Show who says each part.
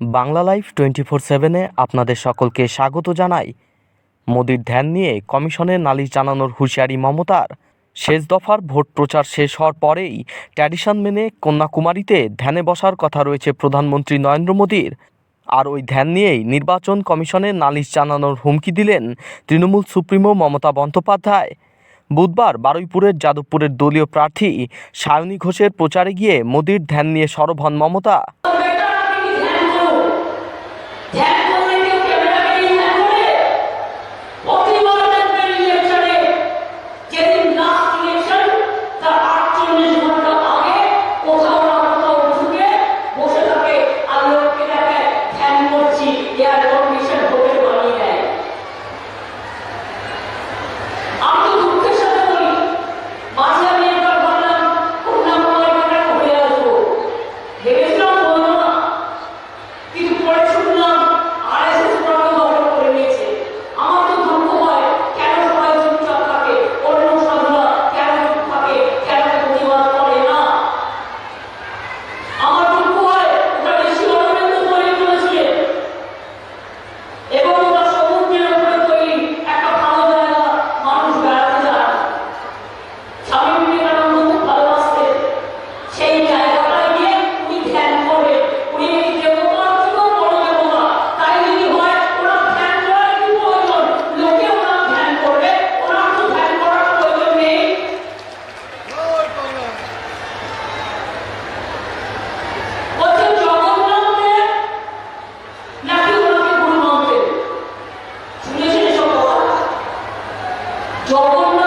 Speaker 1: Bangla life twenty four সেভেনে আপনাদের সকলকে স্বাগত জানাই। মোদির ধ্যান নিয়ে কমিশনের নালিশ জানানোর হুঁশিয়ারি মমতার। শেষ দফার ভোট প্রচার শেষ হওয়ার পরেই ট্র্যাডিশন মেনে কন্যাকুমারীতে ধ্যানে বসার কথা রয়েছে প্রধানমন্ত্রী নরেন্দ্র মোদীর। আর ওই ধ্যান নিয়েই নির্বাচন কমিশনের নালিশ জানানোর হুমকি দিলেন তৃণমূল সুপ্রিমো মমতা বন্দ্যোপাধ্যায়। বুধবার বারুইপুরের যাদবপুরের দলীয় প্রার্থী সায়নী ঘোষের প্রচারে গিয়ে মোদির ধ্যান নিয়ে সরব হন মমতা।
Speaker 2: Yeah. Joga